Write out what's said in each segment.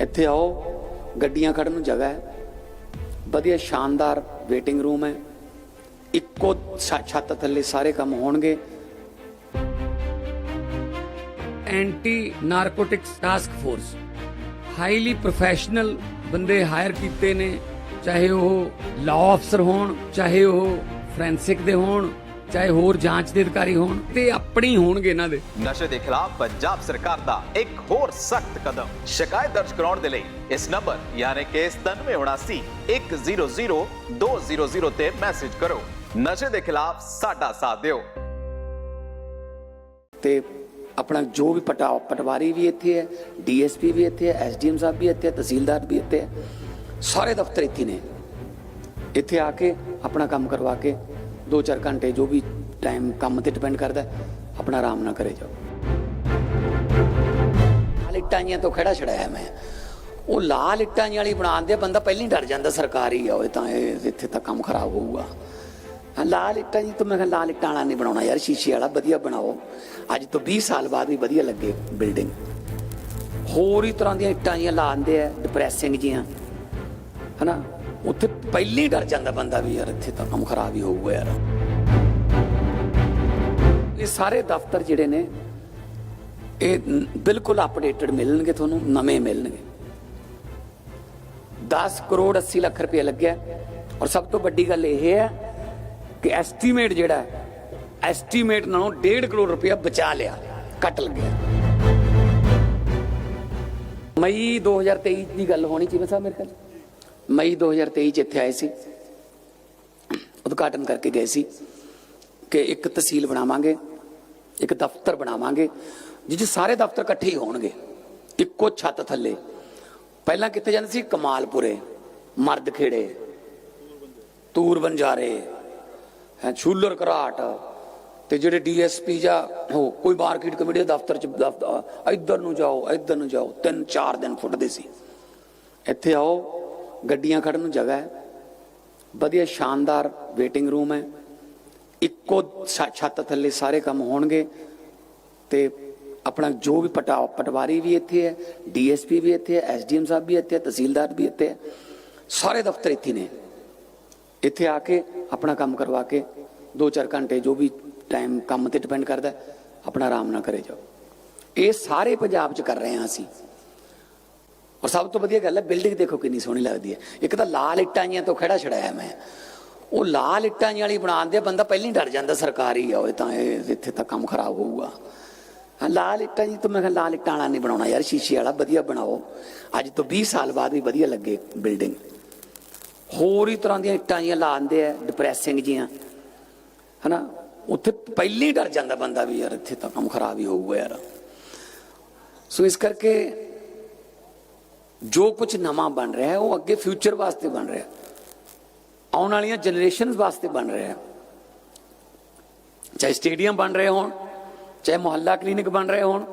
ਇੱਥੇ ਆਓ, ਗੱਡੀਆਂ ਖੜਨ ਨੂੰ ਜਗ੍ਹਾ ਹੈ। ਵਧੀਆ ਸ਼ਾਨਦਾਰ ਵੇਟਿੰਗ ਰੂਮ ਹੈ। ਇੱਕੋ ਛ- ਛੱਤ ਥੱਲੇ ਸਾਰੇ ਕੰਮ ਹੋਣਗੇ। Anti narcotics task force highly professional ਬੰਦੇ ਹਾਇਰ ਕੀਤੇ ਨੇ, ਚਾਹੇ ਉਹ ਲਾਅ ਅਫਸਰ ਹੋਣ, ਚਾਹੇ ਉਹ ਫੋਰੈਂਸਿਕ ਦੇ ਹੋਣ। ਚਾਹੇ ਹੋਰ ਜਾਂਚ ਦੇ ਅਧਿਕਾਰੀ ਹੋਣ ਤੇ ਆਪਣੀ ਹੋਣਗੇ ਇਹਨਾਂ ਦੇ। ਨਸ਼ੇ ਦੇ ਖਿਲਾਫ ਪੰਜਾਬ ਸਰਕਾਰ ਦਾ ਇੱਕ ਹੋਰ ਸਖਤ ਕਦਮ। ਸ਼ਿਕਾਇਤ ਦਰਜ ਕਰਾਉਣ ਦੇ ਲਈ ਇਸ ਨੰਬਰ ਯਾਨੀ ਕਿ 9779 100 200 ਤੇ ਮੈਸੇਜ ਕਰੋ। ਨਸ਼ੇ ਦੇ ਖਿਲਾਫ ਸਾਡਾ ਸਾਥ ਦਿਓ। ਤੇ ਆਪਣਾ ਜੋ ਵੀ ਪਟਾ ਪਟਵਾਰੀ ਵੀ ਇੱਥੇ ਹੈ ਡੀਐਸਪੀ ਵੀ ਇੱਥੇ ਹੈ ਐਸਡੀਐਮ ਸਾਹਿਬ ਵੀ ਇੱਥੇ ਹੈ ਤਹਿਸੀਲਦਾਰ ਵੀ ਇੱਥੇ ਹੈ ਸਾਰੇ ਦਫ਼ਤਰ ਇੱਥੇ ਨੇ। ਇੱਥੇ ਆ ਕੇ ਆਪਣਾ ਕੰਮ ਕਰਵਾ ਕੇ 2-4 ਘੰਟੇ ਜੋ ਵੀ ਟਾਈਮ ਕੰਮ ਤੇ ਡਿਪੈਂਡ ਕਰਦਾ, ਆਪਣਾ ਆਰਾਮ ਨਾਲ ਕਰੇ ਜਾਓ। ਲਾਲ ਇੱਟਾਂ ਤੋਂ ਖੜਾ ਛੜਾਇਆ ਮੈਂ। ਉਹ ਲਾਲ ਇੱਟਾਂ ਵਾਲੀ ਬਣਾਉਂਦੇ ਬੰਦਾ ਪਹਿਲਾਂ ਹੀ ਡਰ ਜਾਂਦਾ, ਸਰਕਾਰੀ ਆ ਉਹ ਤਾਂ ਇਹ ਇੱਥੇ ਤਾਂ ਕੰਮ ਖਰਾਬ ਹੋਊਗਾ। ਲਾਲ ਇੱਟਾਂ ਜੀ ਤੋਂ ਮੈਂ ਕਿਹਾ ਲਾਲ ਇੱਟਾਂ ਵਾਲਾ ਨਹੀਂ ਬਣਾਉਣਾ ਯਾਰ, ਸ਼ੀਸ਼ੇ ਵਾਲਾ ਵਧੀਆ ਬਣਾਓ। ਅੱਜ ਤੋਂ 20 ਸਾਲ ਬਾਅਦ ਵੀ ਵਧੀਆ ਲੱਗੇ ਬਿਲਡਿੰਗ ਹੋਰ ਹੀ ਤਰ੍ਹਾਂ ਦੀਆਂ ਇੱਟਾਂ ਜੀਆਂ ਲਾਉਂਦੇ ਆ ਡਿਪਰੈਸਿੰਗ ਜੀਆਂ। ਹਨਾ? ਉੱਥੇ ਪਹਿਲੇ ਡਰ ਜਾਂਦਾ ਬੰਦਾ ਵੀ ਯਾਰ ਇੱਥੇ ਤਾਂ ਕੰਮ ਖਰਾਬ ਹੀ ਹੋਊਗਾ ਯਾਰ। ਇਹ ਸਾਰੇ ਦਫ਼ਤਰ ਜਿਹੜੇ ਨੇ, ਇਹ ਬਿਲਕੁਲ ਅਪਡੇਟਡ ਮਿਲਣਗੇ ਤੁਹਾਨੂੰ, ਨਵੇਂ ਮਿਲਣਗੇ। 10 ਕਰੋੜ 80 ਲੱਖ ਰੁਪਏ ਲੱਗਿਆ। ਔਰ ਸਭ ਤੋਂ ਵੱਡੀ ਗੱਲ ਇਹ ਹੈ ਕਿ ਐਸਟੀਮੇਟ ਜਿਹੜਾ ਐਸਟੀਮੇਟ ਨਾਲੋਂ 1.5 ਕਰੋੜ ਰੁਪਏ ਬਚਾ ਲਿਆ ਕੱਟ ਲੱਗਿਆ। ਮਈ 2023 ਦੀ ਗੱਲ ਹੋਣੀ ਚਾਹੀਦੀ ਸਾਹਿਬ ਮੇਰੇ ਖਿਆਲ ਮਈ 2023 ਚ ਇੱਥੇ ਆਏ ਸੀ। ਉਦਘਾਟਨ ਕਰਕੇ ਗਏ ਸੀ ਕਿ ਇੱਕ ਤਹਿਸੀਲ ਬਣਾਵਾਂਗੇ, ਇੱਕ ਦਫ਼ਤਰ ਬਣਾਵਾਂਗੇ ਜਿਹ ਸਾਰੇ ਦਫ਼ਤਰ ਇਕੱਠੇ ਹੀ ਹੋਣਗੇ, ਇੱਕੋ ਛੱਤ ਥੱਲੇ। ਪਹਿਲਾਂ ਕਿੱਥੇ ਜਾਂਦੇ ਸੀ? ਕਮਾਲਪੁਰੇ ਮਰਦ ਖੇੜੇ ਤੂਰ ਬੰਜਾਰੇ ਹੈ, ਛੂਲਰ ਘਰਾਟ ਤੇ ਜਿਹੜੇ ਡੀਐਸਪੀ ਜਾਂ ਹੋ ਕੋਈ ਮਾਰਕੀਟ ਕਮੇਟੀ ਦੇ ਦਫ਼ਤਰ ਚ, ਦਫ਼ਤਰ ਇੱਧਰ ਨੂੰ ਜਾਓ, ਇੱਧਰ ਨੂੰ ਜਾਓ, ਤਿੰਨ ਚਾਰ ਦਿਨ ਫੁੱਟਦੇ ਸੀ। ਇੱਥੇ ਆਓ ਗੱਡੀਆਂ ਖੜਨ ਨੂੰ ਜਗ੍ਹਾ ਹੈ। ਵਧੀਆ ਸ਼ਾਨਦਾਰ ਵੇਟਿੰਗ ਰੂਮ ਹੈ। ਇੱਕੋ ਛੱਤ ਥੱਲੇ ਸਾਰੇ ਕੰਮ ਹੋਣਗੇ ਤੇ ਆਪਣਾ ਜੋ ਵੀ ਪਟਾ, ਪਟਵਾਰੀ ਵੀ ਇੱਥੇ ਹੈ, ਡੀਐਸਪੀ ਵੀ ਇੱਥੇ ਹੈ, ਐਸਡੀਐਮ ਸਾਹਿਬ ਵੀ ਇੱਥੇ ਹੈ, ਤਹਿਸੀਲਦਾਰ ਵੀ ਇੱਥੇ ਹੈ। ਸਾਰੇ ਦਫ਼ਤਰ ਇੱਥੇ ਨੇ। ਇੱਥੇ ਆ ਕੇ ਆਪਣਾ ਕੰਮ ਕਰਵਾ ਕੇ 2-4 ਘੰਟੇ ਜੋ ਵੀ ਟਾਈਮ ਕੰਮ ਤੇ ਡਿਪੈਂਡ ਕਰਦਾ ਆਪਣਾ ਆਰਾਮ ਨਾਲ ਕਰੇ ਜਾਓ। ਇਹ ਸਾਰੇ ਪੰਜਾਬ 'ਚ ਕਰ ਰਹੇ ਹਾਂ ਅਸੀਂ। ਔਰ ਸਭ ਤੋਂ ਵਧੀਆ ਗੱਲ ਹੈ, ਬਿਲਡਿੰਗ ਦੇਖੋ ਕਿੰਨੀ ਸੋਹਣੀ ਲੱਗਦੀ ਹੈ। ਇੱਕ ਤਾਂ ਲਾਲ ਇੱਟਾਂ ਜੀਆਂ ਤੋਂ ਖੜਾ ਛੜਾਇਆ ਮੈਂ। ਉਹ ਲਾਲ ਇੱਟਾਂ ਵਾਲੀ ਬਣਾਉਂਦੇ ਬੰਦਾ ਪਹਿਲਾਂ ਹੀ ਡਰ ਜਾਂਦਾ ਸਰਕਾਰੀ ਆ ਉਹ ਤਾਂ ਇੱਥੇ ਤਾਂ ਕੰਮ ਖਰਾਬ ਹੋਊਗਾ। ਹਾਂ, ਲਾਲ ਇੱਟਾਂ ਜੀ ਤੋਂ ਮੈਂ ਕਿਹਾ ਲਾਲ ਇੱਟਾਂ ਵਾਲਾ ਨਹੀਂ ਬਣਾਉਣਾ ਯਾਰ, ਸ਼ੀਸ਼ੇ ਵਾਲਾ ਵਧੀਆ ਬਣਾਓ। ਅੱਜ ਤੋਂ 20 ਸਾਲ ਬਾਅਦ ਵੀ ਵਧੀਆ ਲੱਗੇ ਬਿਲਡਿੰਗ। ਹੋਰ ਹੀ ਤਰ੍ਹਾਂ ਦੀਆਂ ਇੱਟਾਂ ਜੀਆਂ ਲਾਉਂਦੇ ਆ ਡਿਪਰੈਸਿੰਗ ਜੀਆਂ। ਹਨਾ, ਉੱਥੇ ਪਹਿਲਾਂ ਹੀ ਡਰ ਜਾਂਦਾ ਬੰਦਾ ਵੀ ਯਾਰ ਇੱਥੇ ਤਾਂ ਕੰਮ ਖਰਾਬ ਹੀ ਹੋਊਗਾ ਯਾਰ। ਸੋ ਇਸ ਕਰਕੇ ਜੋ ਕੁਝ ਨਵਾਂ ਬਣ ਰਿਹਾ ਹੈ, ਉਹ ਅੱਗੇ ਫਿਊਚਰ ਵਾਸਤੇ ਬਣ ਰਿਹਾ ਹੈ। ਆਉਣ ਵਾਲੀਆਂ ਜਨਰੇਸ਼ਨਸ ਵਾਸਤੇ ਬਣ ਰਿਹਾ ਹੈ। ਚਾਹੇ ਸਟੇਡੀਅਮ ਬਣ ਰਹੇ ਹੋਣ, ਚਾਹੇ ਮੁਹੱਲਾ ਕਲੀਨਿਕ ਬਣ ਰਹੇ ਹੋਣ,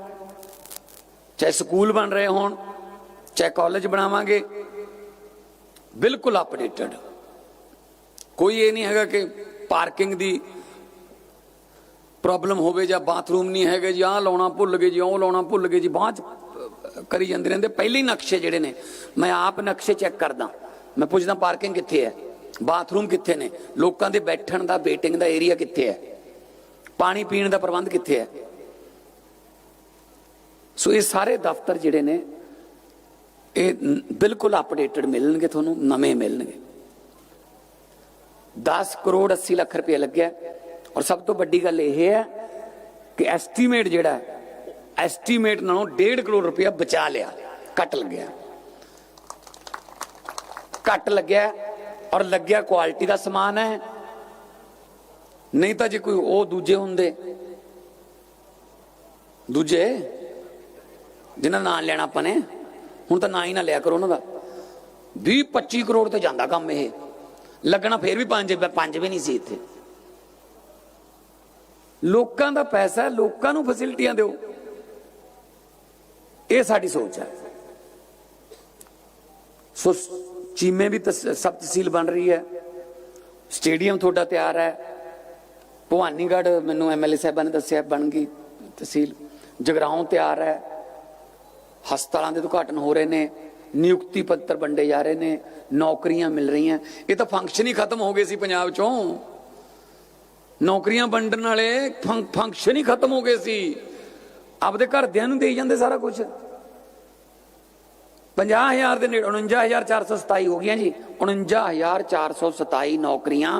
ਚਾਹੇ ਸਕੂਲ ਬਣ ਰਹੇ ਹੋਣ, ਚਾਹੇ ਕਾਲਜ ਬਣਾਵਾਂਗੇ, ਬਿਲਕੁਲ ਅਪਡੇਟਡ ਕੋਈ ਇਹ ਨਹੀਂ ਹੈਗਾ ਕਿ ਪਾਰਕਿੰਗ ਦੀ ਪ੍ਰੋਬਲਮ ਹੋਵੇ ਜਾਂ ਬਾਥਰੂਮ ਨਹੀਂ ਹੈਗੇ ਜੀ, ਆਹ ਲਾਉਣਾ ਭੁੱਲ ਗਏ ਜੀ, ਉਹ ਲਾਉਣਾ ਭੁੱਲ ਗਏ ਜੀ, ਬਾਅਦ 'ਚ ਕਰੀ ਜਾਂਦੇ ਰਹਿੰਦੇ। ਪਹਿਲੇ ਹੀ ਨਕਸ਼ੇ ਜਿਹੜੇ ਨੇ, ਮੈਂ ਆਪ ਨਕਸ਼ੇ ਚੈੱਕ ਕਰਦਾ। ਮੈਂ ਪੁੱਛਦਾ ਪਾਰਕਿੰਗ ਕਿੱਥੇ ਹੈ? ਬਾਥਰੂਮ ਕਿੱਥੇ ਨੇ? ਲੋਕਾਂ ਦੇ ਬੈਠਣ ਦਾ ਵੇਟਿੰਗ ਦਾ ਏਰੀਆ ਕਿੱਥੇ ਹੈ? ਪਾਣੀ ਪੀਣ ਦਾ ਪ੍ਰਬੰਧ ਕਿੱਥੇ ਹੈ? ਸੋ ਇਹ ਸਾਰੇ ਦਫ਼ਤਰ ਜਿਹੜੇ ਨੇ, ਇਹ ਬਿਲਕੁਲ ਅਪਡੇਟਡ ਮਿਲਣਗੇ ਤੁਹਾਨੂੰ, ਨਵੇਂ ਮਿਲਣਗੇ। 10 ਕਰੋੜ 80 ਲੱਖ ਰੁਪਏ ਲੱਗਿਆ। ਔਰ ਸਭ ਤੋਂ ਵੱਡੀ ਗੱਲ ਇਹ ਹੈ ਕਿ ਐਸਟੀਮੇਟ ਜਿਹੜਾ ਐਸਟੀਮੇਟ ਨਾਲੋਂ 1.5 ਕਰੋੜ ਰੁਪਇਆ ਬਚਾ ਲਿਆ। ਕੱਟ ਲੱਗਿਆ। ਕੱਟ ਲੱਗਿਆ ਔਰ ਲੱਗਿਆ ਕੁਆਲਿਟੀ ਦਾ ਸਮਾਨ ਹੈ। ਨਹੀਂ ਤਾਂ ਜੇ ਕੋਈ ਉਹ ਦੂਜੇ ਹੁੰਦੇ। ਦੂਜੇ ਜਿਨ੍ਹਾਂ ਦਾ ਨਾਂ ਲੈਣਾ ਆਪਾਂ ਨੇ, ਹੁਣ ਤਾਂ ਨਾਂ ਹੀ ਨਾ ਲਿਆ ਕਰੋ ਉਹਨਾਂ ਦਾ। 20 25 ਕਰੋੜ ਤੇ ਜਾਂਦਾ ਕੰਮ ਇਹ। ਲੱਗਣਾ ਫੇਰ ਵੀ ਪੰਜ ਪੰਜ ਵੀ ਨਹੀਂ ਸੀ ਇੱਥੇ। ਲੋਕਾਂ ਦਾ ਪੈਸਾ, ਲੋਕਾਂ ਨੂੰ ਫੈਸਿਲਿਟੀਆਂ ਦਿਓ। ਇਹ ਸਾਡੀ ਸੋਚ ਹੈ। ਸੋ ਚੀਮੇ ਵੀ ਤਸ- ਸਬ ਤਹਿਸੀਲ ਬਣ ਰਹੀ ਹੈ। ਸਟੇਡੀਅਮ ਤੁਹਾਡਾ ਤਿਆਰ ਹੈ। ਭਵਾਨੀਗੜ੍ਹ ਮੈਨੂੰ ਐਮਐਲਏ ਸਾਹਿਬਾਂ ਨੇ ਦੱਸਿਆ ਬਣ ਗਈ ਤਹਿਸੀਲ। ਜਗਰਾਉਂ ਤਿਆਰ ਹੈ। ਹਸਪਤਾਲਾਂ ਦੇ ਉਦਘਾਟਨ ਹੋ ਰਹੇ ਨੇ। ਨਿਯੁਕਤੀ ਪੱਤਰ ਵੰਡੇ ਜਾ ਰਹੇ ਨੇ। ਨੌਕਰੀਆਂ ਮਿਲ ਰਹੀਆਂ। ਇਹ ਤਾਂ ਫੰਕਸ਼ਨ ਹੀ ਖਤਮ ਹੋ ਗਏ ਸੀ ਪੰਜਾਬ ਚੋਂ। ਨੌਕਰੀਆਂ ਵੰਡਣ ਵਾਲੇ ਫੰ- ਫੰਕਸ਼ਨ ਹੀ ਖਤਮ ਹੋ ਗਏ ਸੀ। ਆਪਦੇ ਘਰਦਿਆਂ ਨੂੰ ਦੇਈ ਜਾਂਦੇ ਸਾਰਾ ਕੁਝ 50000 ਦੇ ਨੇੜੇ 49427 ਹੋ ਗਈਆਂ ਜੀ। 49427 ਨੌਕਰੀਆਂ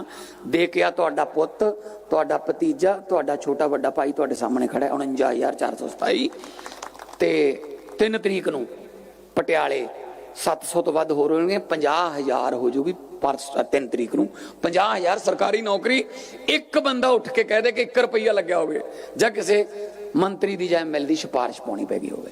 ਦੇ ਕੇ ਆ ਤੁਹਾਡਾ ਪੁੱਤ, ਤੁਹਾਡਾ ਭਤੀਜਾ, ਤੁਹਾਡਾ ਛੋਟਾ ਵੱਡਾ ਭਾਈ ਤੁਹਾਡੇ ਸਾਹਮਣੇ ਖੜਾ 49427 ਤੇ 3 ਤਰੀਕ ਨੂੰ ਪਟਿਆਲੇ 700 ਤੋਂ ਵੱਧ ਹੋਰ ਹੋਣਗੇ 50000 ਹੋ ਜੂਗੀ ਪਰ 3 ਤਰੀਕ ਨੂੰ। 50000 ਸਰਕਾਰੀ ਨੌਕਰੀ, ਇੱਕ ਬੰਦਾ ਉੱਠ ਕੇ ਕਹਿ ਦੇ ਕਿ 1 ਰੁਪਈਆ ਲੱਗਿਆ ਹੋਵੇ। ਜਾਂ ਕਿਸੇ ਮੰਤਰੀ ਦੀ ਜਾਂ ਐਮਐਲ ਦੀ ਸਿਫਾਰਿਸ਼ ਪਾਉਣੀ ਪੈ ਗਈ ਹੋਵੇ।